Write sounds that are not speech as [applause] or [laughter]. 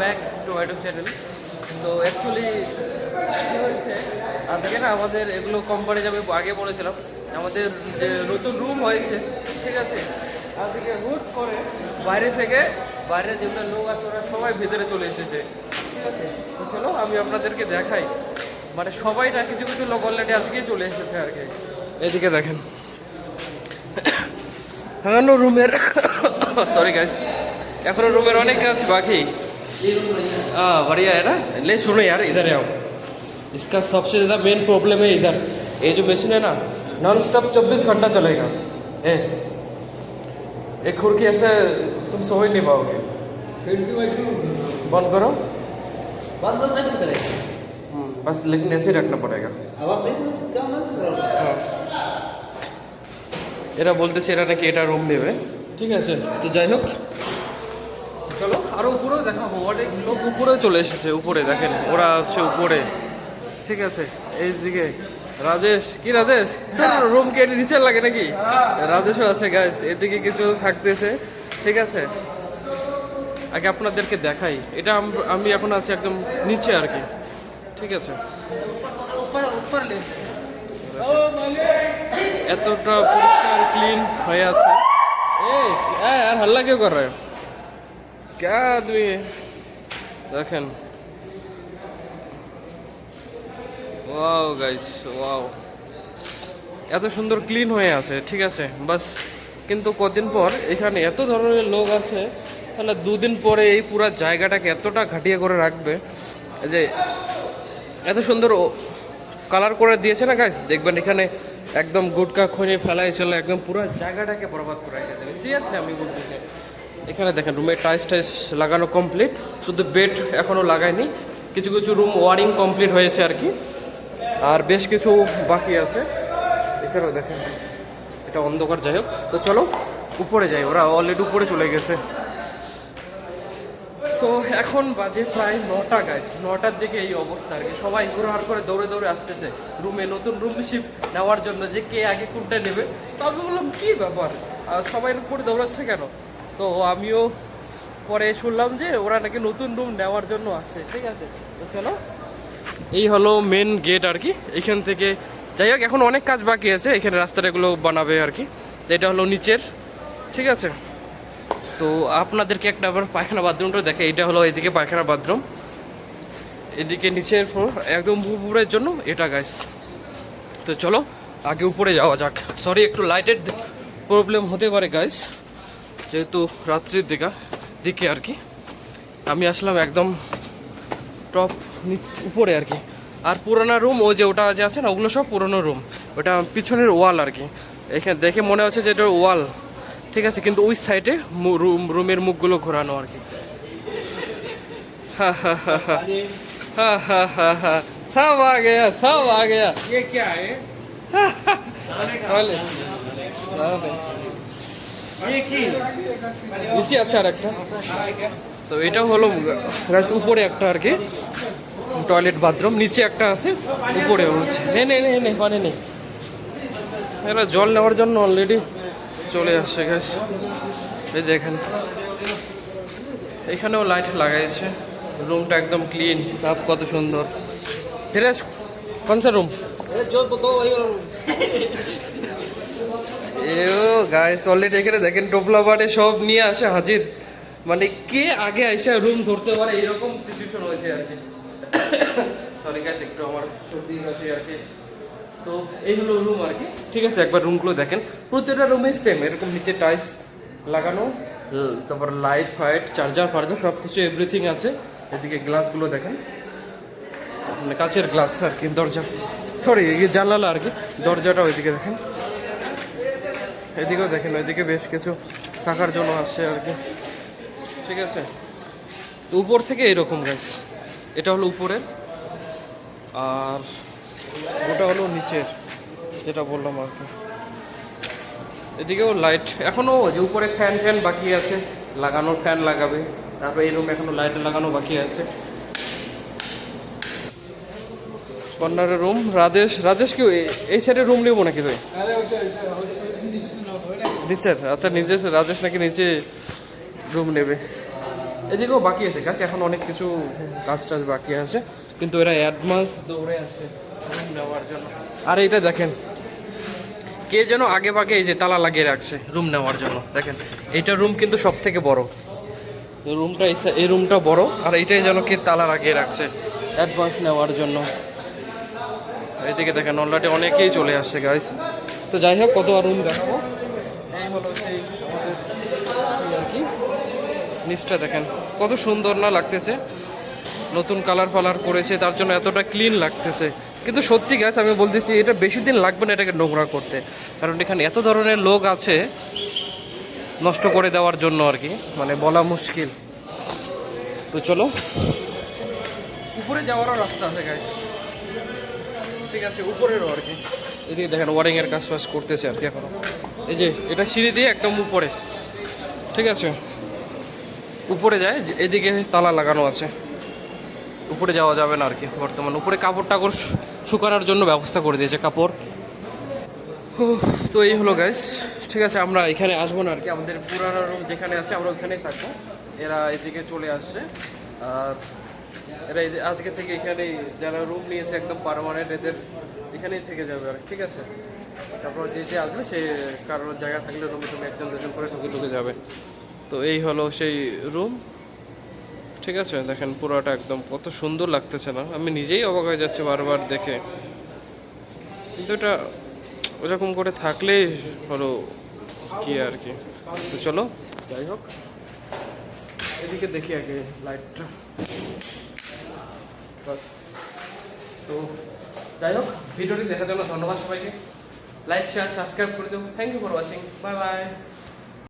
Back to item channel তো actually কী হয়েছে? আজকে না আমাদের এগুলো কোম্পানি যাবে আগে বলেছিলাম, আমাদের যে নতুন রুম হয়েছে, ঠিক আছে? আজকে হুট করে বাইরে থেকে বাইরে যেগুলো লোক আছে ওরা সবাই ভেতরে চলে এসেছে। ঠিক আছে? চলো, আমি আপনাদেরকে দেখাই। মানে সবাই না কিছু কিছু লোক অলরেডি আজকেই চলে এসেছে আর কি। এদিকে দেখেন। হ্যাঁ রুমের [coughs] সরি গাইস এখনও রুমের অনেক কাজ বাকি। हाँ बढ़िया है ना ले सुनो यार इधर आओ इसका सबसे ज़्यादा मेन प्रॉब्लम है इधर ये जो मशीन है ना नॉन स्टॉप चौबीस घंटा चलेगा ए एक खुरकी ऐसे तुम सो ही नहीं पाओगे बंद करो बंद नहीं करते रहे हम्म, बस लेकिन ऐसे ही रखना पड़ेगा आवाज सही क्या मैं হ্যাঁ। এরা বলতেছে এরা নাকি এটা রুম নেবে ঠিক আছে তো যাই হোক চলো আরো উপরে দেখাবো অনেক লোক উপরে চলে এসেছে উপরে দেখেন ওরা আছে উপরে। ঠিক আছে এইদিকে। রাজেশ কি রাজেশ? হ্যাঁ। রুম কি নিচে লাগে নাকি? হ্যাঁ। রাজেশও আছে গাইস এদিকে কিছু থাকতেছে ঠিক আছে? আগে আপনাদেরকে দেখাই এটা আমি এখন আছি একদম নিচে আর কি ঠিক আছে? এতটা পরিষ্কার ক্লিন হয়ে আছে। এই আর হাল্লা কেউ কর আদমি है? দেখেন। ওয়াও গাইস ওয়াও এত সুন্দর ক্লিন হয়ে আছে, ঠিক আছে? বাস, কিন্তু কদিন পর এখানে এত ধরনের লোক আছে, তাহলে দুদিন পরে এই পুরো জায়গাটাকে এতটা ঘাটিয়ে করে রাখবে যে এত সুন্দর কালার করে দিয়েছে না গাইস দেখবেন এখানে একদম গুটকা খনে ফেলাই ছিল একদম পুরো জায়গাটাকে বরবাদ করে রেখে দেবে। সিরিয়াসলি আমি বলতেছি। এখানে দেখেন রুমে টাইস টাইস লাগানো কমপ্লিট শুধু বেড এখনও লাগায়নি কিছু কিছু রুম ওয়ারিং কমপ্লিট হয়েছে আর কি। আর বেশ কিছু বাকি আছে। এখানেও দেখেন, এটা অন্ধকার, যাই হোক। তো চলো, উপরে যাই, ওরা অলরেডি উপরে চলে গেছে। তো এখন বাজে প্রায় নটা গাইস নটার দিকে এই অবস্থা আর কি। সবাই হুড়হাড় করে দৌড়ে দৌড়ে আসতেছে। রুমে নতুন রুম শিপ নেওয়ার জন্য যে কে আগে কোনটা নেবে, তো আমি বললাম, কি ব্যাপার? সবাই উপরে দৌড়াচ্ছে কেন? তো আমিও পরে শুনলাম যে ওরা নাকি নতুন রুম নেওয়ার জন্য আসছে ঠিক আছে? তো চলো। এই হলো মেন গেট আর কি। এখান থেকে যাই হোক, এখন অনেক কাজ বাকি আছে। এখানে রাস্তাটাগুলো বানাবে আর কি। তো এটা হলো নিচের, ঠিক আছে? তো আপনাদেরকে একটা আবার পায়খানা বাথরুমটা দেখে এটা হলো এদিকে পায়খানা বাথরুম। এদিকে নিচের ফ্লোর একদম উপরের জন্য। এটা গাইস তো চলো, আগে উপরে যাওয়া যাক। সরি একটু লাইটের প্রবলেম হতে পারে গাইস যেহেতু রাত্রির দিকা দিকে আর কি আমি আসলাম একদম টপ উপরে আর কি। আর পুরোনো রুম ও যে ওটা যে আছে না ওগুলো সব পুরোনো রুম ওটা পিছনের ওয়াল আর কি। এখানে দেখে মনে হচ্ছে যে এটা ওয়াল ঠিক আছে কিন্তু ওই সাইডে রুম রুমের মুখগুলো ঘোরানো আর কি। হ্যাঁ হ্যাঁ হ্যাঁ হ্যাঁ হ্যাঁ হ্যাঁ হ্যাঁ হ্যাঁ आ गया सब आ হ্যাঁ নিচে আছে আর একটা তো এটা হলো গাছ উপরে একটা আর কি টয়লেট বাথরুম নিচে একটা আছে উপরেও আছে। নে নে নে নে পানি নেই এরা জল নেওয়ার জন্য অলরেডি চলে আসছে গ্যাস এই দেখেন। এখানেও লাইট লাগাইছে। রুমটা একদম ক্লিন সাফ কত সুন্দর। ধীরাজ কোন রুম जो গাইস অলরেডি এখানে দেখেন টোপলা বাটে সব নিয়ে আসে হাজির। মানে কে আগে আইসা রুম ধরতে পারে এরকম সিচুয়েশন হয়েছে আর কি। সরি গাইস একটু আমার সর্দি হয়েছে আর কি। তো এই হলো রুম আর কি। ঠিক আছে, একবার রুমগুলো দেখেন। প্রত্যেকটা রুমে সেম এরকম নিচে টাইলস লাগানো তারপর লাইট ফাইট চার্জার ফার্জার সব কিছু এভরিথিং আছে। এদিকে গ্লাসগুলো দেখেন। মানে গ্লাস আর কি, দরজা। সরি জানালা আর কি, দরজাটা ওইদিকে দেখেন। এদিকেও দেখেন এদিকে বেশ কিছু থাকার জন্য আসছে আর কি। ঠিক আছে? উপর থেকে এরকম গাছ এটা হলো উপরের, আর ওটা হলো নিচের, যেটা বললাম আর কি। এদিকেও লাইট এখনও যে উপরে ফ্যান ফ্যান বাকি আছে লাগানো ফ্যান লাগাবে। তারপরে এই রুমে এখনও লাইট লাগানো বাকি আছে। কর্নারের রুম রাজেশ রাজেশ কি, এই- এই সাইডে রুম নেব নাকি তুই নিচের আচ্ছা নিচে রাজেশ নাকি নিচে রুম নেবে? এদিকেও বাকি আছে কাজ এখন অনেক কিছু কাজ টাজ বাকি আছে, কিন্তু এরা অ্যাডভান্স দৌড়ে আসে রুম নেওয়ার জন্য। আর এইটা দেখেন, কে যেন আগে ভাগে এই যে তালা লাগিয়ে রাখছে রুম নেওয়ার জন্য। দেখেন, এইটা রুম কিন্তু সব থেকে বড় রুমটা এই রুমটা বড়, আর এইটাই যেন কে তালা লাগিয়ে রাখছে অ্যাডভান্স নেওয়ার জন্য। এইদিকে দেখেন অলরেডি অনেকেই চলে আসছে গাইস তো যাই হোক, কত আর রুম এই হলো সেই আর কি নিচটা দেখেন। কত সুন্দর না লাগতেছে। নতুন কালার ফালার করেছে, তার জন্য এতটা ক্লিন লাগতেছে। কিন্তু সত্যি গাছ আমি বলতেছি, এটা বেশি দিন লাগবে না এটাকে নোংরা করতে। কারণ এখানে এত ধরনের লোক আছে নষ্ট করে দেওয়ার জন্য আর কি। মানে বলা মুশকিল। তো চলো। উপরে যাওয়ারও রাস্তা আছে গাইস ঠিক আছে, উপরেরও আর কি। এদিকে দেখেন ওয়ারিং এর কাজ ফাজ করতেছে আর কি এখনও। এই যে, এটা সিঁড়ি দিয়ে একদম উপরে। ঠিক আছে? উপরে যায় এদিকে তালা লাগানো আছে। উপরে যাওয়া যাবে না আর কি বর্তমান। উপরে কাপড় টাপড় শুকানোর জন্য ব্যবস্থা করে দিয়েছে কাপড়। তো এই হলো গাইস ঠিক আছে, আমরা এখানে আসব না আর কি। আমাদের পুরানো রুম যেখানে আছে, আমরা ওখানেই থাকব। এরা এদিকে চলে আসছে। আর এরা আজকে থেকে এখানেই যারা রুম নিয়েছে একদম পারমানেন্ট এদের এখানেই থেকে যাবে আর ঠিক আছে? তারপর যে যে আসবে সে কারোর জায়গা থাকলে রুমে তুমি একজন দুজন করে ঢুকে ঢুকে যাবে। তো এই হলো সেই রুম ঠিক আছে? দেখেন পুরোটা একদম কত সুন্দর লাগতেছে না। আমি নিজেই অবাক হয়ে যাচ্ছি বারবার দেখে। কিন্তু এটা ওরকম করে থাকলেই হলো কি আর কি? তো চলো, যাই হোক। এদিকে দেখি আগে লাইটটা বাস। তো যাই হোক, ভিডিওটি দেখার জন্য ধন্যবাদ সবাইকে। লাইক শেয়ার সাবস্ক্রাইব করে দেবো thank you for watching bye bye